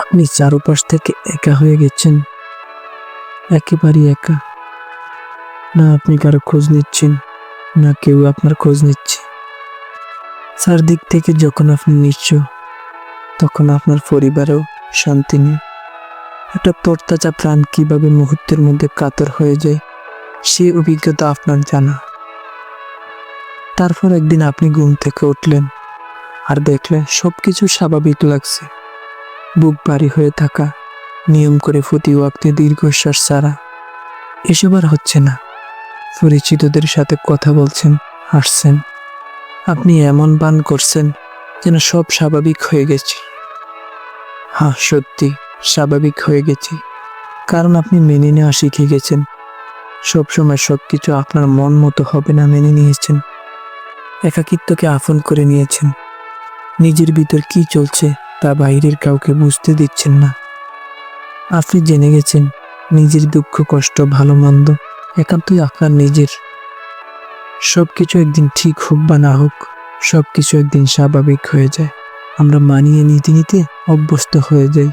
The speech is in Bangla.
আপনি চারপাশ থেকে একা হয়ে গেছেন। একেবারেই একা। না, আপনি কারও খোঁজ নিচ্ছেন, না কেউ আপনার খোঁজ নিচ্ছে। চারদিক থেকে যখন আপনি নিচ্ছ, তখন আপনার পরিবারেও শান্তি নেই। একটা তরতাজা প্রাণ কীভাবে মুহূর্তের মধ্যে কাতর হয়ে যায় সেই অভিজ্ঞতা আপনার জানা। তারপর একদিন আপনি ঘুম থেকে উঠলেন আর দেখলেন সব কিছু স্বাভাবিক লাগছে। বুক ভারী হয়ে থাকা, নিয়ম করে প্রতি ওয়াক্তে দীর্ঘশ্বাস ছাড়া। এসব আর হচ্ছে না। পরিচিতদের সাথে কথা বলছেন, হাসছেন। আপনি এমন বান করছেন যেন সব স্বাভাবিক হয়ে গেছে। হ্যাঁ সত্যি, স্বাভাবিক হয়ে গেছে। কারণ আপনি মেনে নেওয়া শিখে গেছেন। সবসময় সব কিছু আপনার মন মতো হবে না মেনে নিয়েছেন। একাকিত্বকে আপন করে নিয়েছেন। নিজের ভিতর কি চলছে তা বাইরের কাউকে বুঝতে দিচ্ছেন না। আপনি জেনে গেছেন, নিজের দুঃখ, কষ্ট, ভালো, মন্দ, একান্তই আপনার নিজের। সব কিছু একদিন ঠিক হোক বা না হোক সব কিছু একদিন স্বাভাবিক হয়ে যায়। আমরা মানিয়ে নিতে নিতে অভ্যস্ত হয়ে যাই।